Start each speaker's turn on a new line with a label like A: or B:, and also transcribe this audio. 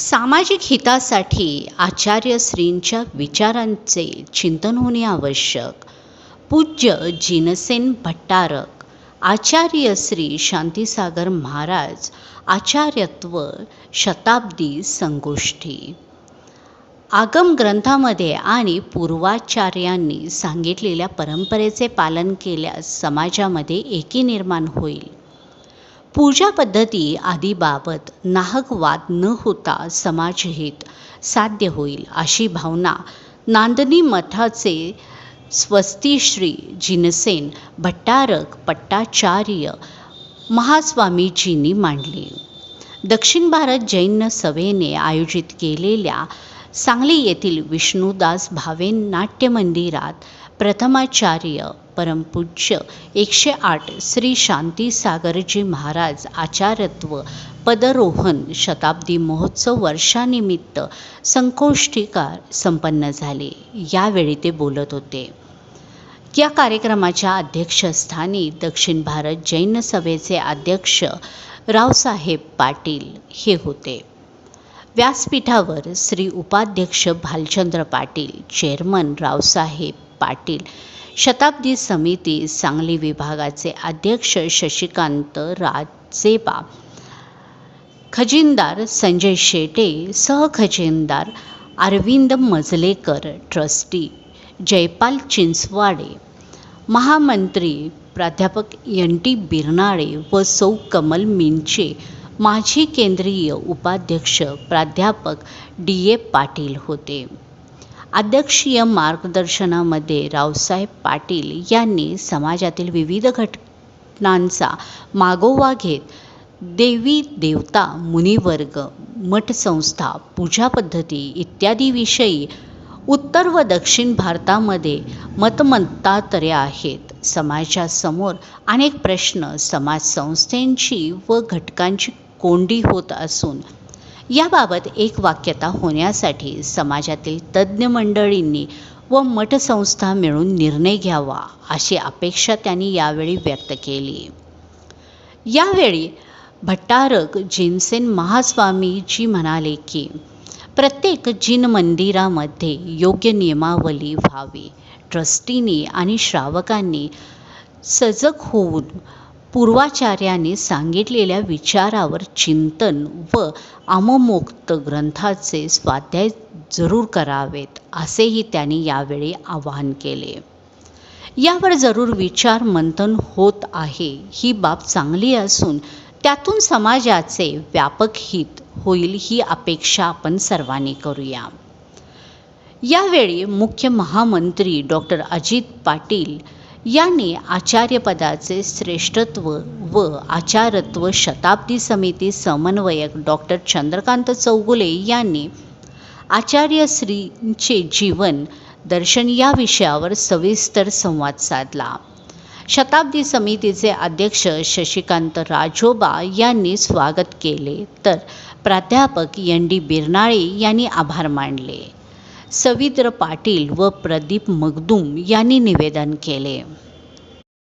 A: सामाजिक हितासाठी आचार्यश्रींच्या विचारांचे चिंतन होणे आवश्यक. पूज्य जिनसेन भट्टारक आचार्य श्री शांतीसागर महाराज आचार्यत्व शताब्दी संगोष्ठी. आगम ग्रंथामध्ये आणि पूर्वाचार्यांनी सांगितलेल्या परंपरेचे पालन केल्यास समाजामध्ये एकी निर्माण होईल. पूजा पद्धती आदीबाबत नाहक वाद न होता समाजहित साध्य होईल अशी भावना नांदनी मठाचे स्वस्तिश्री जिनसेन भट्टारक पट्टाचार्य महास्वामीजींनी मांडली. दक्षिण भारत जैन सभेने आयोजित केलेल्या सांगली येथील विष्णुदास भावे नाट्य मंदिरात प्रथमाचार्य परमपूज्य एकशे आठ श्री शांतीसागरजी महाराज आचार्यत्व पदरोहण शताब्दी महोत्सव वर्षानिमित्त संकोष्टिका संपन्न झाले. यावेळी ते बोलत होते. या कार्यक्रमाच्या अध्यक्षस्थानी दक्षिण भारत जैन सभेचे अध्यक्ष रावसाहेब पाटील हे होते. व्यासपीठावर श्री उपाध्यक्ष भालचंद्र पाटील चेअरमन रावसाहेब पाटील शताब्दी समिती सांगली विभागाचे अध्यक्ष शशिकांत राजेबा खजिनदार संजय शेटे सहखजिनदार अरविंद मजलेकर ट्रस्टी जयपाल चिंचवाडे महामंत्री प्राध्यापक एन टी बिरनाळे व सौ कमल मिंचे माजी केंद्रीय उपाध्यक्ष प्राध्यापक डी ए पाटील होते. अध्यक्षीय मार्गदर्शनामध्ये रावसाहेब पाटील यांनी समाजातील विविध घटनांचा मागोवा घेत देवी देवता मुनिवर्ग मठसंस्था पूजा पद्धती उत्तर व दक्षिण भारतामध्ये मतमतांतरे आहेत. समाजासमोर अनेक प्रश्न समाजसंस्थेची व घटकांची कोंडी होत असून याबाबत एक वाक्यता होण्यासाठी समाजातील तज्ज्ञ मंडळींनी व मठसंस्था मिळून निर्णय घ्यावा अशी अपेक्षा त्यांनी यावेळी व्यक्त केली. यावेळी भट्टारक जिनसेन महास्वामीजी म्हणाले की प्रत्येक जिन मंदिरामध्ये योग्य नियमावली व्हावी. ट्रस्टींनी आणि श्रावकांनी सजग होऊन पूर्वाचार्याने सांगितलेल्या विचारावर चिंतन व आममोक्त ग्रंथाचे स्वाध्याय जरूर करावेत असेही त्यांनी यावेळी आवाहन केले. यावर जरूर विचार मंथन होत आहे ही बाब चांगली असून त्यातून समाजाचे व्यापक हित होईल ही अपेक्षा आपण सर्वांनी करूया. यावेळी मुख्य महामंत्री डॉक्टर अजित पाटील यांनी आचार्यपदाचे श्रेष्ठत्व व आचार्यत्व शताब्दी समिती समन्वयक डॉक्टर चंद्रकांत चौगुले यांनी आचार्यश्रींचे जीवन दर्शन या विषयावर सविस्तर संवाद साधला. शताब्दी समितीचे अध्यक्ष शशिकांत राजोबा यांनी स्वागत केले. तर प्राध्यापक एन डी बिरनाळे यांनी आभार मानले. सविद्र पाटील व प्रदीप मगदूम यांनी निवेदन केले.